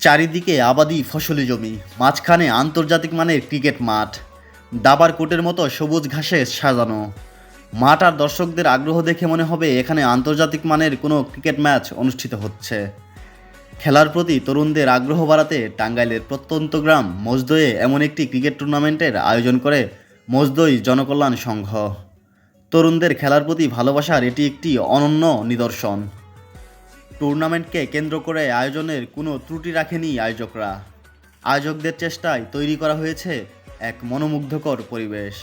চারিদিকে আবাদি ফসলি জমি, মাঝখানে আন্তর্জাতিক মানের ক্রিকেট মাঠ, দাবার কোটের মতো সবুজ ঘাসে সাজানো। মাঠ আর দর্শকদের আগ্রহ দেখে মনে হবে এখানে আন্তর্জাতিক মানের কোনো ক্রিকেট ম্যাচ অনুষ্ঠিত হচ্ছে। খেলার প্রতি তরুণদের আগ্রহ বাড়াতে টাঙ্গাইলের প্রত্যন্ত গ্রাম মজদয়ে এমন একটি ক্রিকেট টুর্নামেন্টের আয়োজন করে মজদই জনকল্যাণ সংঘ। তরুণদের খেলার প্রতি ভালোবাসার এটি একটি অনন্য নিদর্শন। টুর্নামেন্টকে কেন্দ্র করে আয়োজনের কোনো ত্রুটি রাখেনি আয়োজকরা। আয়োজকদের চেষ্টায় তৈরি করা হয়েছে এক মনোমুগ্ধকর পরিবেশ।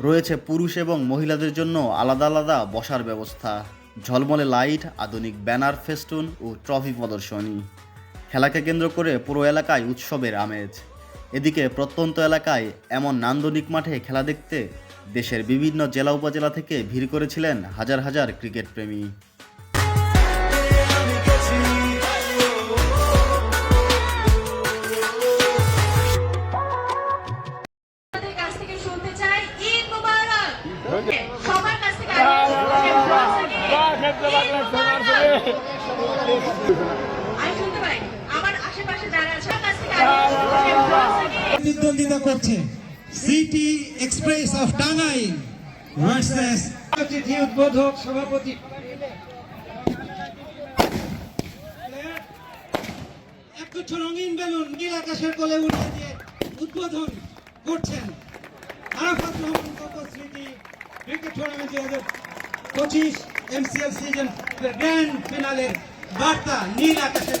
রয়েছে পুরুষ এবং মহিলাদের জন্য আলাদা আলাদা বসার ব্যবস্থা, ঝলমলে লাইট, আধুনিক ব্যানার, ফেস্টুন ও ট্রফি প্রদর্শনী। খেলাকে কেন্দ্র করে পুরো এলাকায় উৎসবের আমেজ। এদিকে প্রত্যন্ত এলাকায় এমন নান্দনিক মাঠে খেলা দেখতে দেশের বিভিন্ন জেলা উপজেলা থেকে ভিড় করেছিলেন হাজার হাজার ক্রিকেট প্রেমী প্রতিদ্বন্দ্বিতা করছে city express of Tangail versus অতিথি উদ্বোধক সভাপতি একগুচ্ছ রঙিন বেলুন নীল আকাশের কোলে উঠিয়ে দিয়ে উদ্বোধন করছেন ক্রিকেট টুর্নামেন্ট দুই হাজার পঁচিশ এমসিএল সিজন গ্র্যান্ড ফিনালের বার্তা নীল আকাশের